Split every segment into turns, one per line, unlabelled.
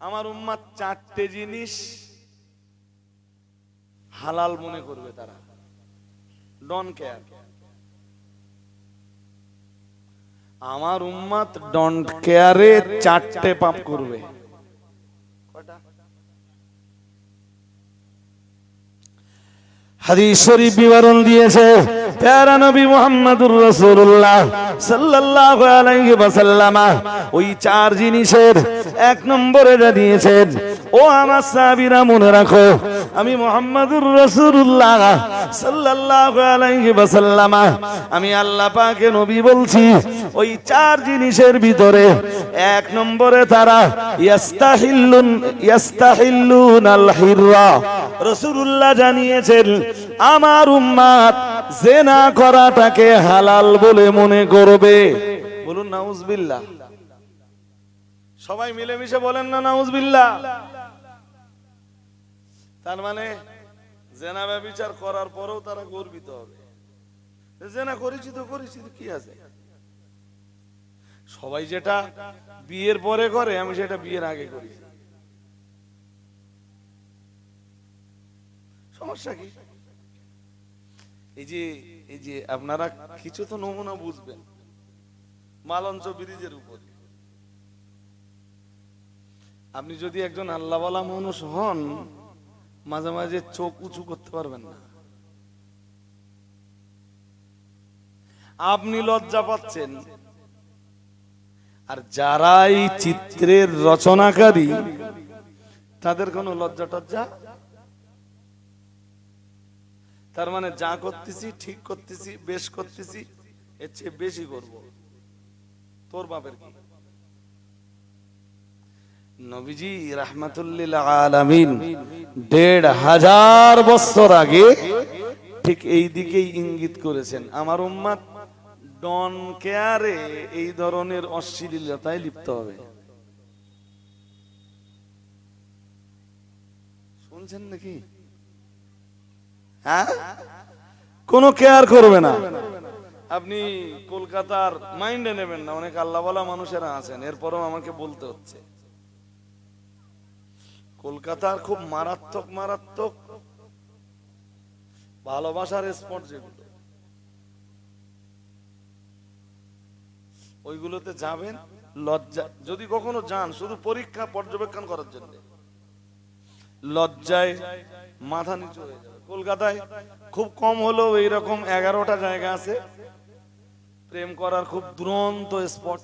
আমার উম্মাদ চারটে জিনিস হালাল মনে করবে তারা। ডন কেয়ার আমার উম্মাদ ডন্ট কেয়ারে চারটে পাপ করবে।
হাদিস শরীফ বিবরণ দিয়েছে নবী রাসূলুল্লাহ সাল্লাল্লাহু আলাইহি ওয়াসাল্লাম। ওই চার জিনিসের এক নম্বরে জানিয়েছেন ও আমার সাহাবীরা, মনে রাখো, আমি মুহাম্মদুর রাসূলুল্লাহ সাল্লাল্লাহু আলাইহি ওয়াসাল্লাম। আমি আল্লাহ পাকে নবী বলছি, ওই চার জিনিসের ভিতরে এক নম্বরে তারা, ইয়াস্তাহিল্লুন ইয়াস্তাহিল্লুন আল হিররা। রাসূলুল্লাহ জানিয়েছেন, আমার উম্মাত জেনা করাটাকে হালাল বলে মনে করবে।
বলুন, নাউজবিল্লাহ। সবাই মিলেমিশে বলেন না, নাউজবিল্লাহ। তার মানে জেনা ব্যবচার করার পরেও তারা গর্বিত হবে। জেনা করেছি তো করেছি, তো কি আছে? সবাই যেটা বিয়ের পরে করে, আমি সেটা বিয়ের আগে করি। সমস্যা কি? এই যে এই যে আপনারা কিছু তো নমুনা বুঝবেন, মালঞ্চ ব্রিজের উপর। আপনি যদি একজন আল্লাহওয়ালা মানুষ হন, মাঝে মাঝে চোখ উঁচু করতে পারবেন না। আপনি লজ্জা পাচ্ছেন। আর যারা এই চিত্রের রচনাকারী, তাদের কোনো লজ্জা টজ্জা? তার মানে যা করতেছি, ঠিক করতেছি, বেশ করতেছি, এর চেয়ে বেশি করব। তোর বাপের কি? নবীজি আলামিন
দেড় হাজার বছর আগে ঠিক এই দিকেই ইঙ্গিত করেছেন।
আমার উম্মাদ ডন কেয়ারে এই ধরনের অশ্লীলতায় লিপ্ত হবে। শুনছেন নাকি? হ্যাঁ?
কোনো কেয়ার করবে না।
আপনি কলকাতার মাইন্ডে নেবেন না, অনেক আল্লাহওয়ালা মানুষেরা আছেন, এরপরও আমাকে বলতে হচ্ছে। কলকাতার খুব মারাত্মক মারাত্মক ভালোবাসার স্পট যেগুলো। ওইগুলোতে যাবেন, লজ্জা, যদি কখনো যান, শুধু পরীক্ষা পর্যবেক্ষণ করার জন্য। লজ্জায় মাথা নিচু হয়ে যাবে। কলকাতায় খুব কম হলেও এইরকম এগারোটা জায়গা আছে। প্রেম করার খুব দুরন্ত স্পট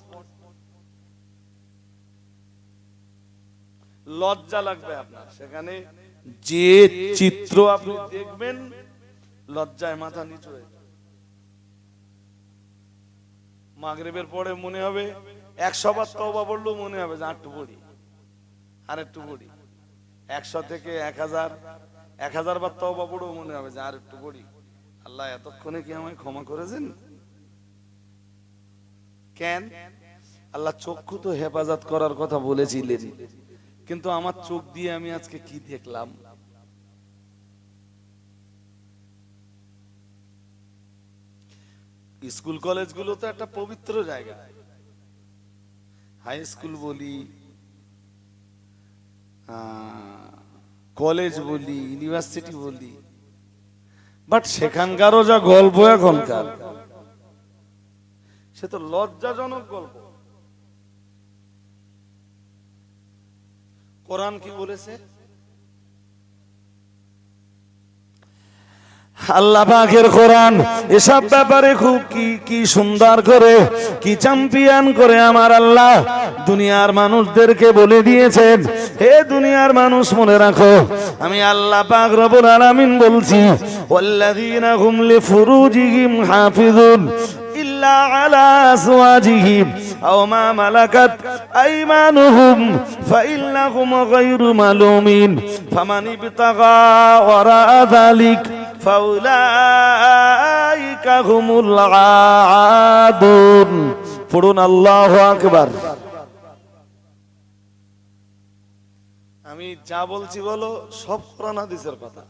লজ্জা লাগবে আপনার। সেখানে যে চিত্র আপনি দেখবেন, লজ্জায় মাথা নিচু হয়ে। মাগরিবের পরে মনে হবে একশো বার তবা পড়লেও মনে হবে যে আটটু পড়ি আর একটু পড়ি। একশো থেকে এক হাজার এক হাজার বার তবা পড়েও মনে হবে যে আর একটু পড়ি। আল্লাহ এতক্ষণে কি আমায় ক্ষমা করেছেন? কেন? আল্লাহ চক্ষু তো হেফাজত করার কথা বলেছিলেন। কিন্তু আমার চোখ দিয়ে আমি আজকে কি দেখলাম? স্কুল কলেজগুলো তো একটা পবিত্র জায়গা। হাই স্কুল বলি কলেজ বলি, ইউনিভার্সিটি বলি, বাট সেখানকারও যা গল্প এখনকার, সে তো লজ্জাজনক গল্প। কোরআন কি বলেছে?
আল্লাহ পাকের কোরআন, এসব ব্যাপারে খুব কি কি সুন্দর করে, কি চ্যাম্পিয়ন করে আমার আল্লাহ। দুনিয়ার মানুষদেরকে বলে দিয়েছেন, হে দুনিয়ার মানুষ, মনে রাখো, আমি আল্লাহ পাক রব্বুল আলামিন বলছি, ওয়াল্লাযীনা হুম লিফুরুজিহিম হাফিজুন
আমি যা বলছি বলো সব হাদিসের কথা।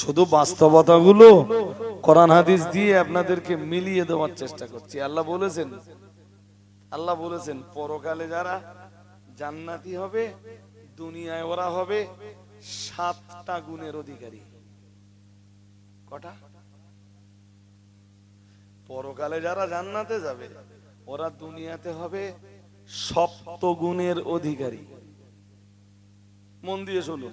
শুধু বাস্তবতাগুলো কোরআন হাদিস দিয়ে আপনাদেরকে মিলিয়ে দেওয়ার চেষ্টা করছি। আল্লাহ বলেছেন আল্লাহ বলেছেন, পরকালে যারা জান্নাতি হবে, দুনিয়ায় ওরা হবে সাতটা গুণের অধিকারী। কটা? পরকালে যারা জান্নাতে যাবে, ওরা দুনিয়াতে হবে সপ্ত গুণের অধিকারী। মন দিয়ে শুনুন।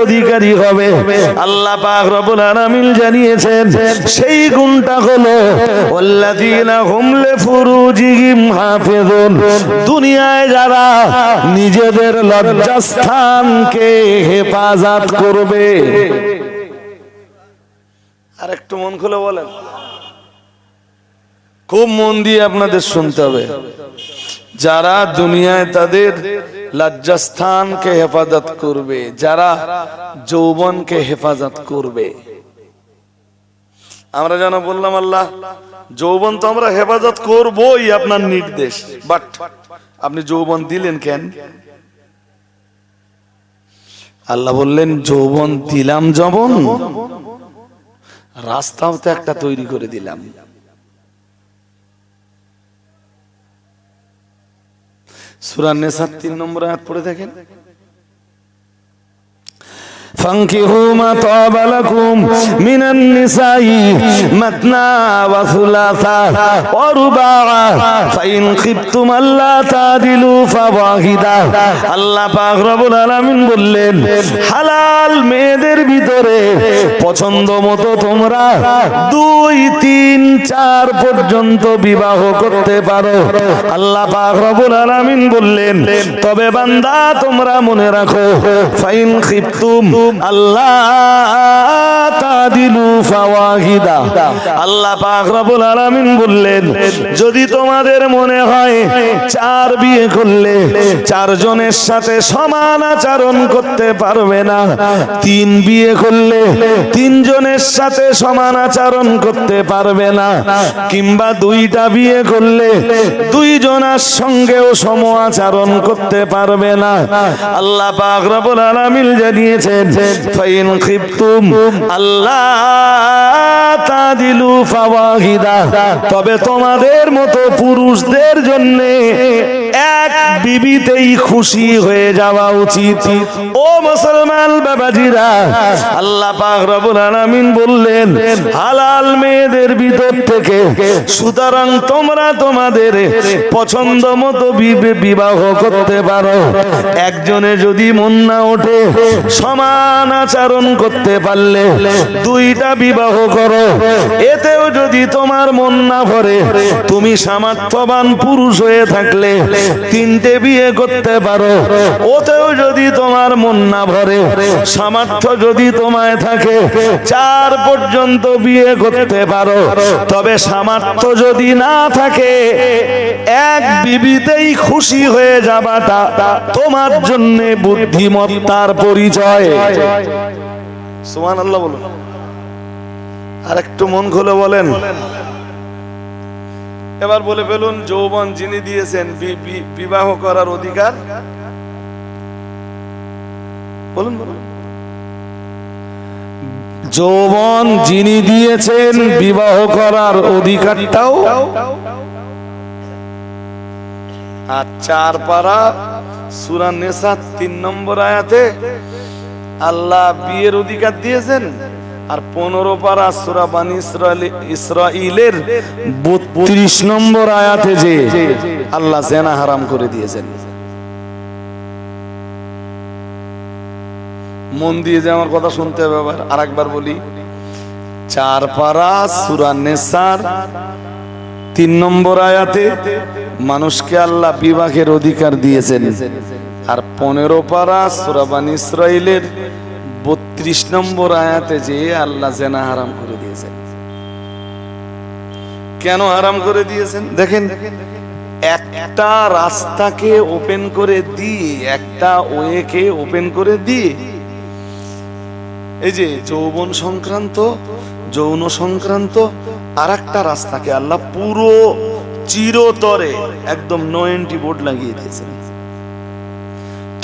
অধিকারী হবে। আল্লাহ পাক রব্বুল আলামিন জানিয়েছেন সেই গুণটা হলো ওয়াল্লাযীনা হুম লিফুরুজিহিম হাফিজুন দুনিয়ায় যারা নিজেদের লজ্জাস্থানকে হেফাজত করবে।
আর একটু মন খুলে বলেন।
খুব মন দিয়ে আপনাদের শুনতে হবে। যারা দুনিয়ায় তাদের লজ্জাস্থানকে হেফাজত করবে, যারা যৌবনকে হেফাজত করবে।
আমরা যেন বললাম, আল্লাহ, যৌবন তো আমরা হেফাজত করবই আপনার নির্দেশ বাট আপনি যৌবন দিলেন কেন?
আল্লাহ বললেন, যৌবন দিলাম যবন, রাস্তাও তো একটা তৈরি করে দিলাম।
সুরান সাত তিন নম্বর আয়াত পড়ে দেখেন।
فانكحوا ما طاب لكم من النساء مثنى وثلاثا ورباعا فإن خفتم ألا تعدلوا فواحدا আল্লাহ পাক রব্বুল আলামিন বললেন হালাল মেয়েদের ভিতরে পছন্দ মতো তোমরা দুই তিন চার পর্যন্ত বিবাহ করতে পারো আল্লাহ পাক রব্বুল আলামিন বললেন তবে বান্দা তোমরা মনে রাখো ফাইন খিফতুম আল্লাহ তাদিলু ফাওয়াহিদা। আল্লাহ পাক রব্বুল আলামিন বললেন, যদি তোমাদের মনে হয় চার বিয়ে করলে চারজনের সাথে সমান আচরণ করতে পারবে না, তিন বিয়ে করলে তিনজনের সাথে সমান আচরণ করতে পারবে না, কিংবা দুইটা বিয়ে করলে দুইজনের সঙ্গেও সম আচরণ করতে পারবে না। আল্লাহ পাক রব্বুল আলামিন জানিয়েছেন, ফাইন খিফতুম আল্লাহ তাদিলু ফাওয়াহিদা। তবে তোমাদের মতো পুরুষদের জন্য এক বিবিতেই খুশি হয়ে যাওয়া উচিত। ও মুসলমান বাবাজিরা, আল্লাহ পাক রব্বুল আলামিন বললেন, হালাল মেয়েদের ভিতর থেকে, সুতরাং তোমরা তোমাদের পছন্দ মতো বিবাহ করতে পারো। একজনে যদি মন না ওঠে, সমান আচরণ করতে পারলে দুইটা বিবাহ করো। এতেও যদি তোমার মন না ভরে, তুমি সামর্থ্যবান পুরুষ হয়ে থাকলে তিনটে বিয়ে করতে পারো। ওতেও যদি তোমার মন না ভরে, সামর্থ্য যদি তোমায় থাকে, চার পর্যন্ত বিয়ে করতে পারো। তবে সামর্থ্য যদি না থাকে, এক বিবিতেই খুশি হয়ে যাবাটা তোমার জন্যে বুদ্ধিমত্তার পরিচয়।
সুমান আল্লাহ বলুন। আর একটু মন খুলে বলেন। এবার বলে ফেলুন, যৌবন যিনি দিয়েছেন বিবাহ করার অধিকার? বলুন
যৌবন যিনি দিয়েছেন, বিবাহ করার অধিকারটাও?
আর চার পারা সুরা নেশা তিন নম্বর আয়াতে আল্লাহ বিয়ের অধিকার দিয়েছেন। আর পনেরো পারা সুরা বানি ইসরাইলের
বত্রিশ নম্বর আয়াতে যে আল্লাহ জেনা হারাম করে দিয়েছেন।
মন দিয়ে যে আমার কথা শুনতে হবে আবার আর একবার বলি, চার পারা সুরা নেসার তিন নম্বর আয়াতে মানুষকে আল্লাহ বিবাহের অধিকার দিয়েছেন। পনেরো পারা সুরাবান ইসরায়েলের বত্রিশ নম্বর আয়াতে যে আল্লাহ জেনা হারাম করে দিয়েছেন। কেন হারাম করে দিয়েছেন? দেখেন, একটা রাস্তাকে ওপেন করে দিয়ে, একটা ওয়েকে ওপেন করে দিয়ে, এই যে যৌবন সংক্রান্ত, যৌন সংক্রান্ত আর একটা রাস্তাকে আল্লাহ পুরো চিরতরে একদম নো এন্ট্রি বোর্ড লাগিয়ে দিয়েছেন।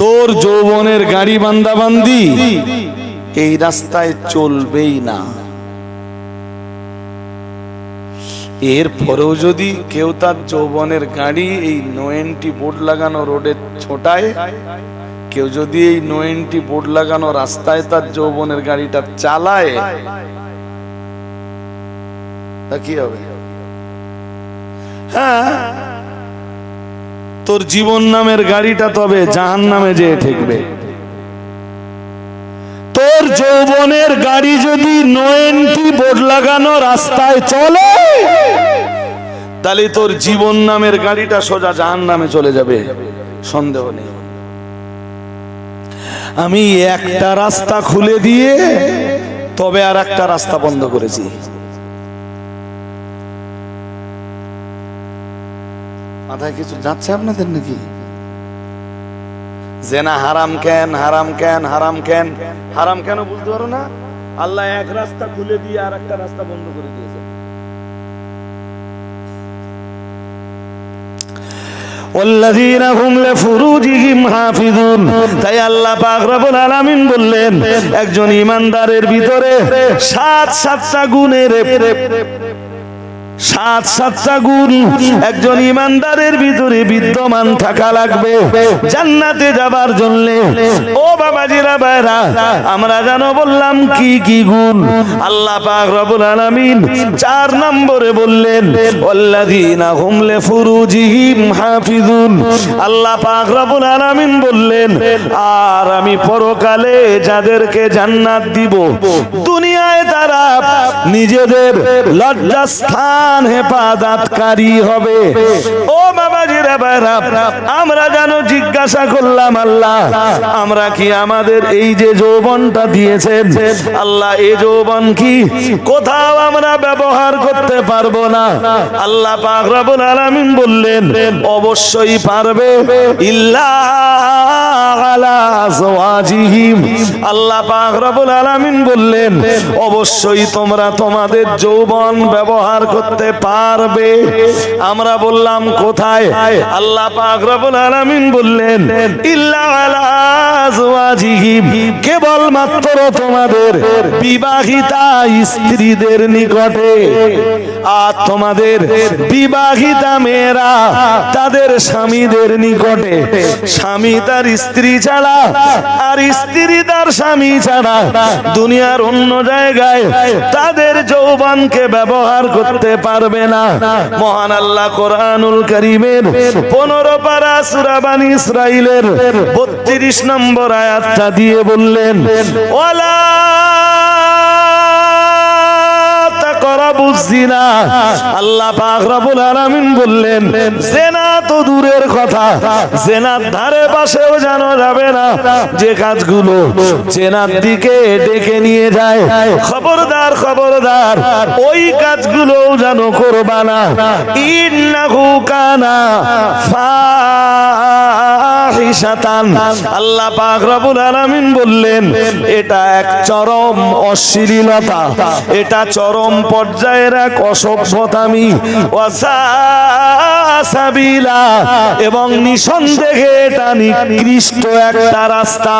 তোর যৌবনের গাড়ি বান্দা বান্দি
এই রাস্তায় চলবেই না। এর পরেও যদি কেউ তার যৌবনের গাড়ি এই নো এন্ট্রি বোর্ড লাগানো রোডে ছোটায়, কেউ যদি এই নো এন্ট্রি বোর্ড লাগানো রাস্তায় তার যৌবনের গাড়িটা চালায় কি হবে?
হ্যাঁ? তোর জীবন নামের গাড়িটা তবে জাহান নামে যেয়ে ঠেকবে। তোর যৌবনের গাড়ি যদি নোয়েন্টি বোর্ড লাগানো রাস্তায় চলে,
তাহলে তোর জীবন নামের গাড়িটা সোজা জাহান নামে চলে যাবে। সন্দেহ নেই।
আমি একটা রাস্তা খুলে দিয়ে তবে আর একটা রাস্তা বন্ধ করেছি।
মাথায় কিছু যাচ্ছে আপনাদের নাকি জেনা হারাম কেন হারাম কেন হারাম কেন হারাম কেন বুঝতে পারো না আল্লাহ এক রাস্তা খুলে দিয়ে আর একটা রাস্তা বন্ধ করে দিয়েছে
والذين هم لفروجهم حافظون তাই আল্লাহ পাক রব্বুল আলামিন বললেন একজন ইমানদারের ভিতরে সাত সাতটা গুণের সাত সাতটা গুণ একজন ইমানদারের ভিতরে বিদ্যমান থাকা লাগবে। জান্নাতে যাবার জন্য। ও বাবাজিরা বাইরা আমরা জানো বললাম কি কি গুণ। আল্লাহ পাক রব্বুল আলামিন চার নম্বরে বললেন, ওয়াল্লাযীনা হুম লিফুরুজিহিম হাফিজুন আল্লাহ পাক রব্বুল আলামিন বললেন, আর আমি পরকালে যাদেরকে জান্নাত দিব, দুনিয়ায় তারা নিজেদের লজ্জাস্থান হেফাজতকারী হবে। ও বাবাজিরা বাইরা আমরা জানো জিজ্ঞাসা করলাম, আল্লাহ, আমরা কি আমাদের এই যে যৌবনটা দিয়েছেন, আল্লাহ এই যৌবন কি? কোথাও আমরা ব্যবহার করতে পারব না। আল্লাহ পাক রব্বুল আলামিন বললেন, অবশ্যই পারবে। ইল্লা আলা আজওয়াজিহিম। আল্লাহ পাক রব্বুল আলামিন বললেন, অবশ্যই তোমরা তোমাদের যৌবন ব্যবহার করতে পারবে? আমরা বললাম, কোথায়? আল্লাহ পাক রব্বুল আলামিন বললেন, ইল্লা মাত্র তোমাদের বিবাহিতা স্ত্রীদের নিকটে। আর তোমাদের বিবাহিতা মেয়েরা তাদের স্বামীদের নিকটে। স্বামী তার স্ত্রী ছাড়া আর স্ত্রী তার স্বামী ছাড়া দুনিয়ার অন্য জায়গায় তাদের যৌবনকে ব্যবহার করতে পারবে না। মহান আল্লাহ কোরআনুল করিমের পনেরো পারা সুরাবান ইসরাইলের বত্রিশ নম্বর আয়াতটা দিয়ে বললেন, ওয়ালা জিনা। আল্লাহ পাক রব্বুল আলামিন বললেন, জেনা তো দূরের কথা। জেনার ধারে পাশেও জানা যাবে না যে কাজগুলো জেনার দিকে ডেকে নিয়ে যায়। খবরদার খবরদার, ওই কাজগুলোও জানো করবা না। ইন্নাহু কানা ফাহিশাতান আল্লাহ পাক রব্বুল আলামিন বললেন এটা এক চরম অশ্লীলতা। এটা চরম পর্যায়ের এক অসভ্যতামি। ওয়াসাবিলা এবং নিঃসন্দেহে এটা নিকৃষ্ট একটা রাস্তা।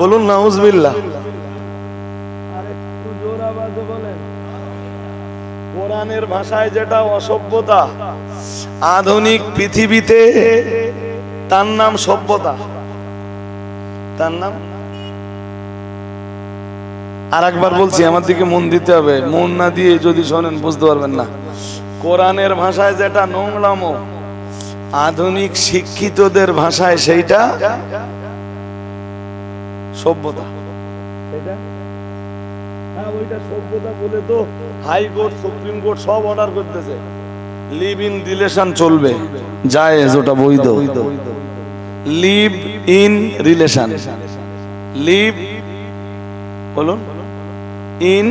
বলুন নাউজবিল্লাহ।
কোরআনের ভাষায় যেটা অসভ্যতা আধুনিক পৃথিবীতে তার নাম সভ্যতা। তার নাম? আর একবার বলছি, আমার দিকে মন দিতে হবে। মন না দিয়ে যদি শোনেন, বুঝতে পারবেন না। কোরআনের ভাষায় যেটা নোংরামো, আধুনিক শিক্ষিতদের ভাষায় সেইটা সভ্যতা। হ্যাঁ সভ্যতা বলে তো হাইকোর্ট, সুপ্রিম কোর্ট সব অর্ডার করতেছে। রিলেশন চলবে। জায়েজ, ওটা বৈধ। Live in relation. লিভ, বলুন। ইন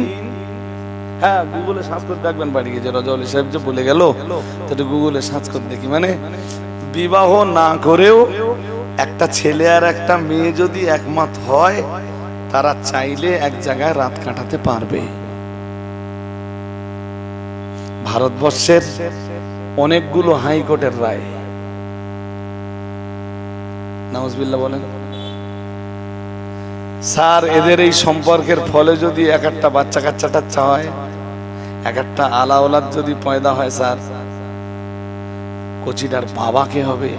হ্যাঁ গুগলে সার্চ করে দেখবেন বাড়ি গিয়ে সাহেব যে বলে গেল, সেটা গুগলে সার্চ করে দেখি। মানে বিবাহ না করেও একটা ছেলে আর একটা মেয়ে যদি একমত হয়, তারা চাইলে এক জায়গায় রাত কাটাতে পারবে। ভারতবর্ষের অনেকগুলো হাইকোর্টের রায়। নাউজবিল্লাহ বলেন, স্যার, এদের এই সম্পর্কের ফলে যদি এক একটা বাচ্চা কাচ্চা টাচ্চা হয়, এক একটা আলাওলাদ যদি পয়দা হয়, স্যার কচিটার বাবা কে হবে?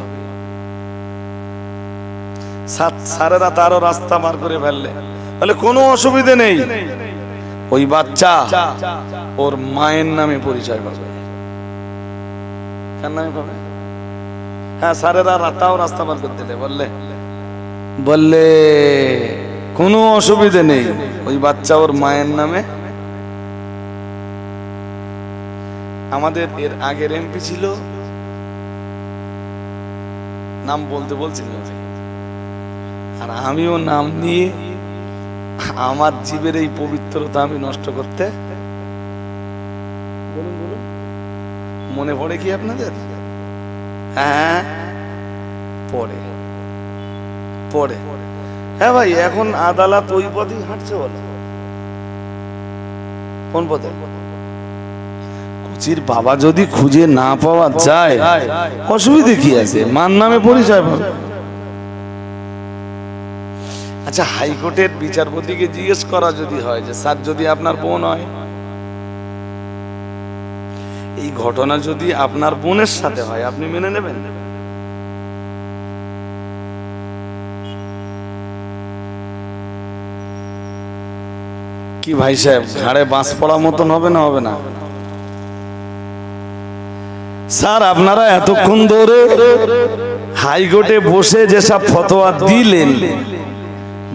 স্যারেরা তারও রাস্তা বার করে ফেললে। তাহলে কোনো অসুবিধে নেই। ওই বাচ্চা ওর মায়ের নামে পরিচয় পাবে। হ্যাঁ স্যারেরা রাতাও রাস্তা বললে। বললে, কোনো অসুবিধে নেই, ওই বাচ্চা ওর মায়ের নামে। আমাদের এর আগের এমপি ছিল। নাম বলতে বলছিল আর আমিও নাম নিয়ে আমার জীবের এই পবিত্রতা আমি নষ্ট করতে বলুন বলুন। মনে পড়ে কি আপনাদের? হ্যাঁ পড়ে পড়ে। হ্যাঁ ভাই, এখন আদালত ওই পথেই হাঁটছে বলো। কোন পথে? কুচির বাবা যদি খুঁজে না পাওয়া যায়, অসুবিধে কি আছে? মান নামে পরিচয় পাবে। আচ্ছা হাইকোর্টের বিচারপতিকে জিজ্ঞেস করা যদি হয় যে, স্যার, যদি আপনার বোন হয়? এই ঘটনা যদি আপনার বোনের সাথে হয়, আপনি মেনে নেবেন? কি ভাই সাহেব, ঘাড়ে বাঁশ পড়া মতন হবে না হবে না? স্যার, আপনারা এতক্ষণ ধরে হাইকোর্টে বসে যেসব ফতোয়া দিলেন,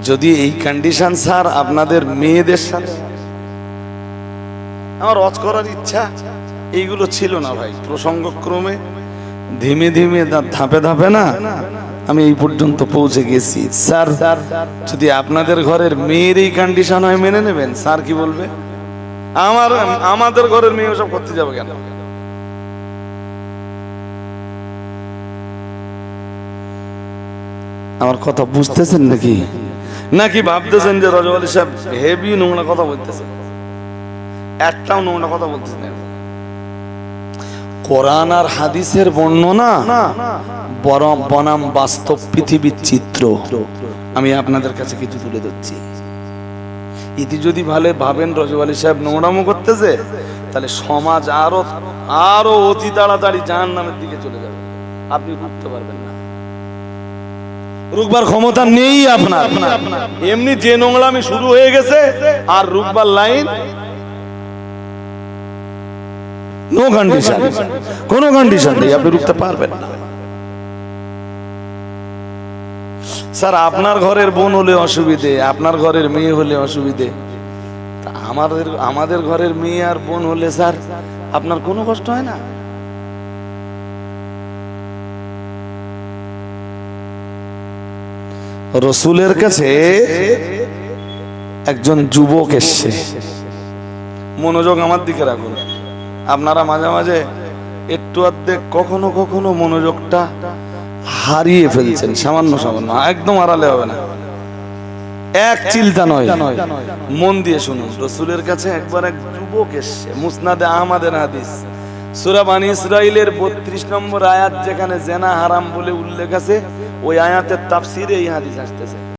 যদি এই কন্ডিশন স্যার আপনাদের মেয়েদের সাথে? আমার অজ করার ইচ্ছা। এইগুলো ছিল না ভাই। প্রসঙ্গক্রমে ধীমে ধীমে ধাপে ধাপে না আমি এই পর্যন্ত পৌঁছে গেছি। স্যার, যদি আপনাদের ঘরের মেয়ের এই কন্ডিশন হয়, মেনে নেবেন? স্যার কি বলবে? আমার, আমাদের ঘরের মেয়ে ওসব করতে যাবে কেন? আমার কথা বুঝতেছেন নাকি? নাকি ভাবতেছেন যে রজওয়ালি সাহেব হেভি নোংরা কথা বলতেছেন একটাও নোংরা কথা বলতেছেন। কোরআন আর হাদিসের বর্ণনা বরম বনাম বাস্তব পৃথিবীর চিত্র। আমি আপনাদের কাছে কিছু তুলে ধরছি। ইতি যদি ভালো ভাবেন রজওয়ালি সাহেব নোংরামো করতেছে তাহলে সমাজ আরও আরও অতি তাড়াতাড়ি জাহান নামের দিকে চলে যাবে। আপনি বুঝতে পারবেন না। রুকবার ক্ষমতা নেই আপনার। এমনি যে নোংরামি শুরু হয়ে গেছে আর রুকবার লাইন নো কন্ডিশন কোনো কন্ডিশন নেই, আপনি রুখতে পারবেন না। স্যার, আপনার ঘরের বোন হলে অসুবিধে, আপনার ঘরের মেয়ে হলে অসুবিধে। আমাদের আমাদের ঘরের মেয়ে আর বোন হলে, স্যার, আপনার কোনো কষ্ট হয় না? রসুলের কাছে একজন যুবক এসছে। মনোযোগ আমার দিকে রাখুন। আপনারা মাঝে মাঝে একটু অর্ধেক কখনো কখনো মনোযোগটা হারিয়ে ফেলছেন, সামান্য সামান্য, একদম আড়ালে হবে না। এক চিন্তা নয়, মন দিয়ে শুনুন। রসুলের কাছে একবার এক যুবক এসছে, মুসনাদে আহমাদের হাদিস। সুরা বানি ইসরাইলের বত্রিশ নম্বর আয়াত যেখানে জেনা হারাম বলে উল্লেখ আছে, ওই আয়াতের তাফসিরে এই হাদিস আসতেছে।